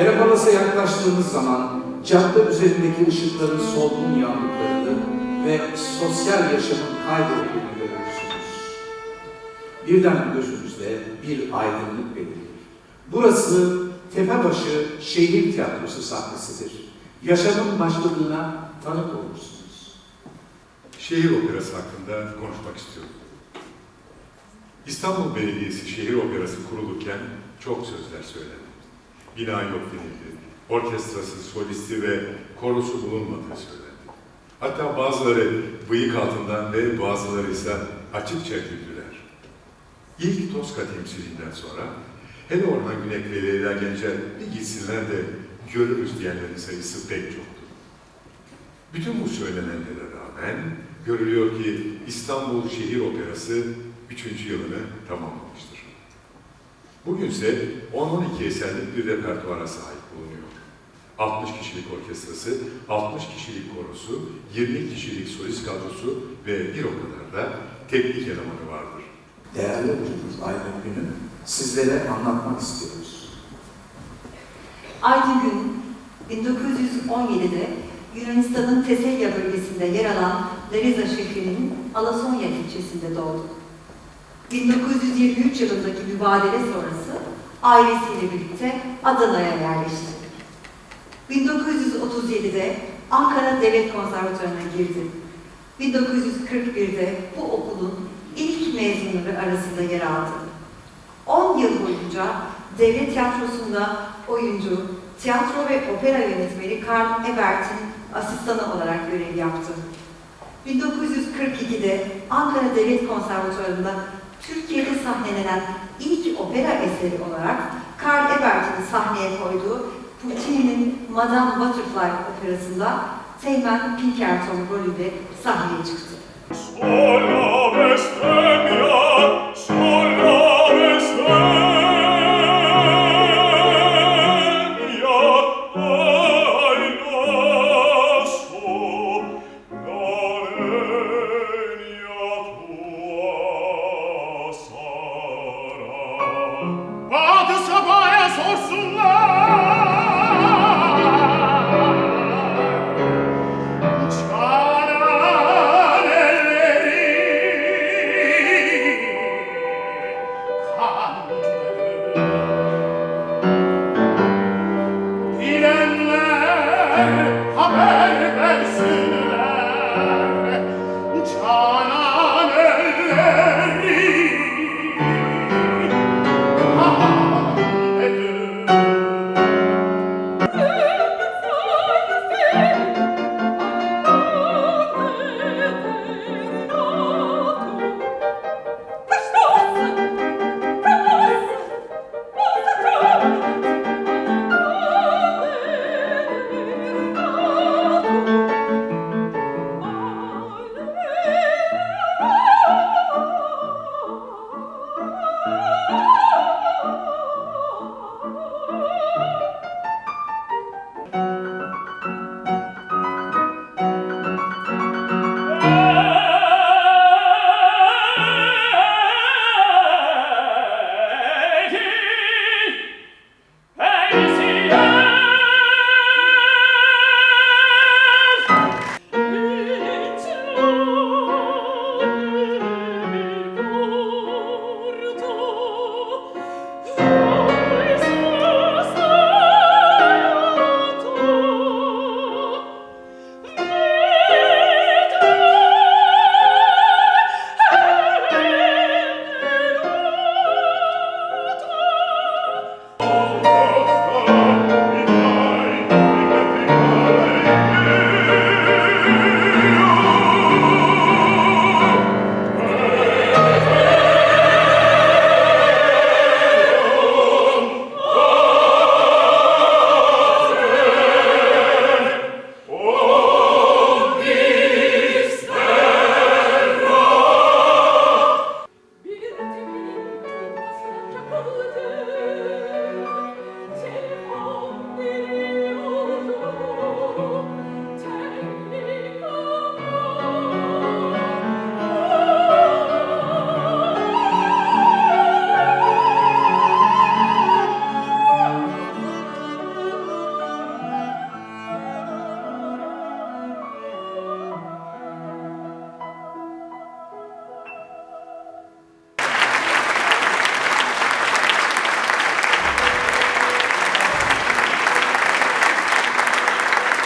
Perapalas'a yaklaştığımız zaman cadde üzerindeki ışıkların solgun yandıklarını ve sosyal yaşamın kaybolduğunu görürsünüz. Birden gözünüzde bir aydınlık belirir. Burası Tepebaşı Şehir Tiyatrosu sahnesidir. Yaşamın başladığına tanık olursunuz. Şehir operası hakkında konuşmak istiyorum. İstanbul Belediyesi Şehir Operası kurulurken çok sözler söylendi. Bina yok denildi. Orkestrası, solisti ve korosu bulunmadığı söylendi. Hatta bazıları bıyık altından ve bazıları ise açıkça güldüler. İlk Toska temsilinden sonra hele Orhan Günek ve Leyla Gencer bir gitsinler de görürüz diyenlerin sayısı pek çoktu. Bütün bu söylenenlere rağmen görülüyor ki İstanbul Şehir Operası 3. yılını tamamlamıştır. Bugünse 10-12 eserlik bir repertuara sahip bulunuyor. 60 kişilik orkestrası, 60 kişilik korosu, 20 kişilik solist kadrosu ve bir o kadar da teknik elemanı vardır. Değerli hocamız Aydın Gün'ü sizlere anlatmak istiyoruz. Aydın Gün, 1917'de Yunanistan'ın Teselya bölgesinde yer alan Larisa şehrinin Alasonya ilçesinde doğdu. 1923 yılındaki mübadele sonrası ailesiyle birlikte Adana'ya yerleşti. 1937'de Ankara Devlet Konservatuvarı'na girdi. 1941'de bu okulun ilk mezunları arasında yer aldı. 10 yıl boyunca devlet tiyatrosunda oyuncu, tiyatro ve opera yönetmeni Karl Ebert'in asistanı olarak görev yaptı. 1942'de Ankara Devlet Konservatuvarı'nda Türkiye'de sahnelenen ilk opera eseri olarak Karl Ebert'in sahneye koyduğu Puccini'nin Madame Butterfly operasında Teğmen Pinkerton rolüyle sahneye çıktı. Sola mercy.